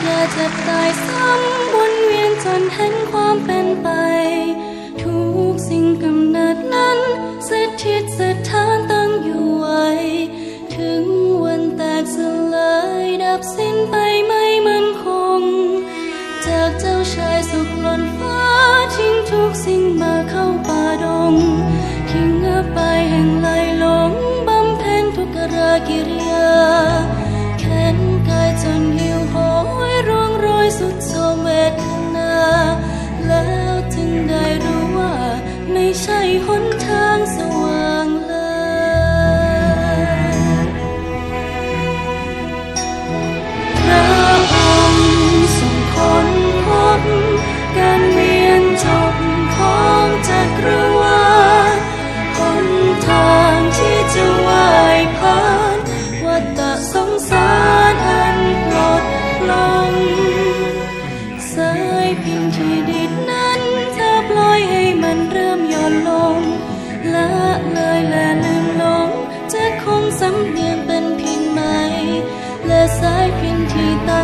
แก่เจ็บตายซ้ำวนเวียนจนเห็นความเป็นไป ทุกสิ่งกำเนิดนั้น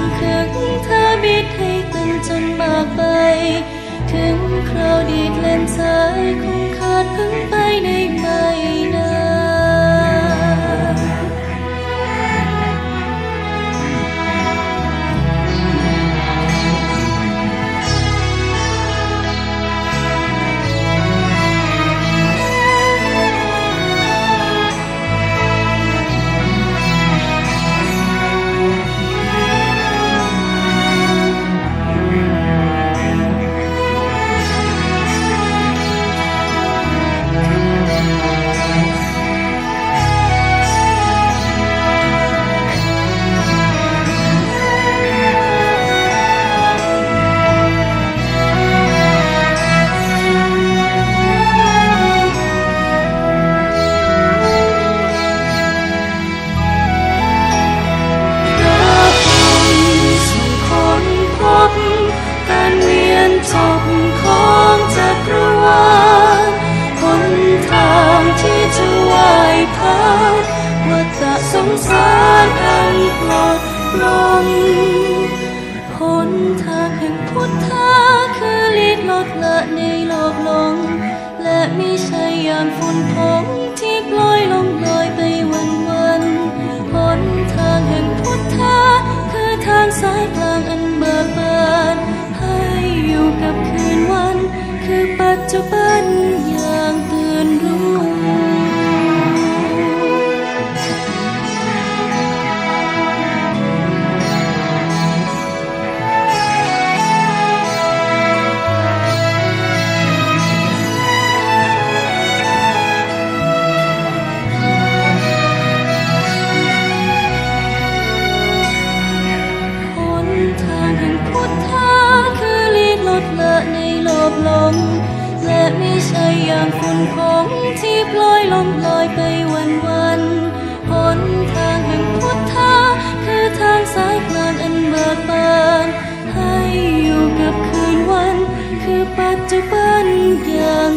ที่ตั้งขึงเธอบิดให้ตึงจนมากไป ถึงคราวดีดเล่นสาย สงสารอันปลดลงหนทางแห่งพุทธะคือลีดลดละในโลกหลง และมิใช่ยามฝุ่นผง กหลงและไม่ใช่อย่างฝุ่นผงที่ปล่อยลมลอยไปวันวันหนทางแห่งพุทธะคือทางสายกลางอันเบิกบานให้อยู่กับคืนวัน คือปัจจุบันอย่าง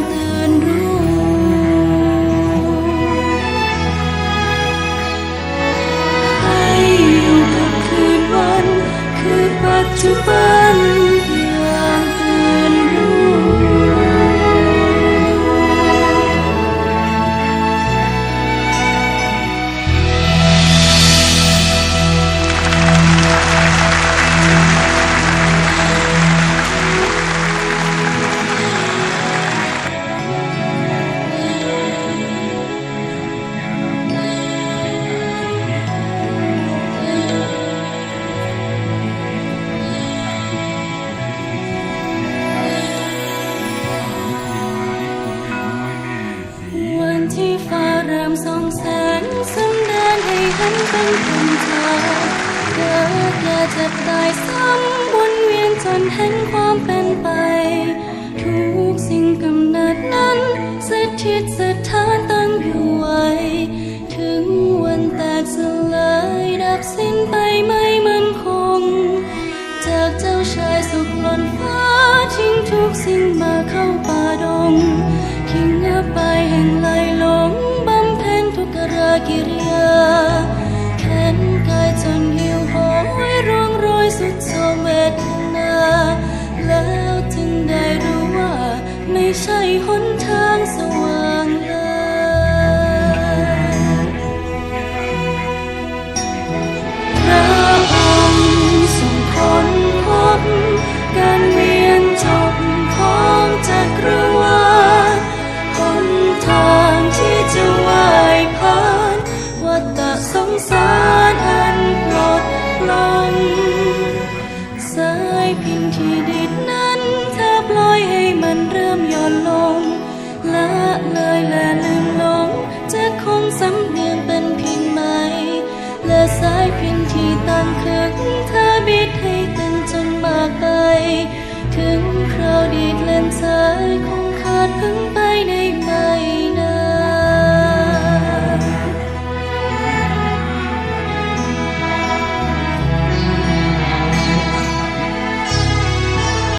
ให้เห็นเป็นคนทาเกิดแก่เจ็บตายซ้ำวนเวียนจนเห็นความเป็นไป ทุกสิ่งกำเนิดนั้นสถิตสถานตั้งอยู่ไว้ ถึงวันแตกสลายดับสิ้นไปไม่มั่นคง จากเจ้าชายสุขล้นฟ้าทิ้งทุกสิ่งมาเข้าป่าดงทิ้งเงือไปแห่งไหลหลงบำเพ็ญทุกรากิริ สานอันปลยพินที่ดิดนั้นเธอปล่อยให้มันเริ่มย่อนลง ละเลยและลืมลง จะคงสำเนียงเป็นเพียงไหมละสายพินที่ตั้งคึก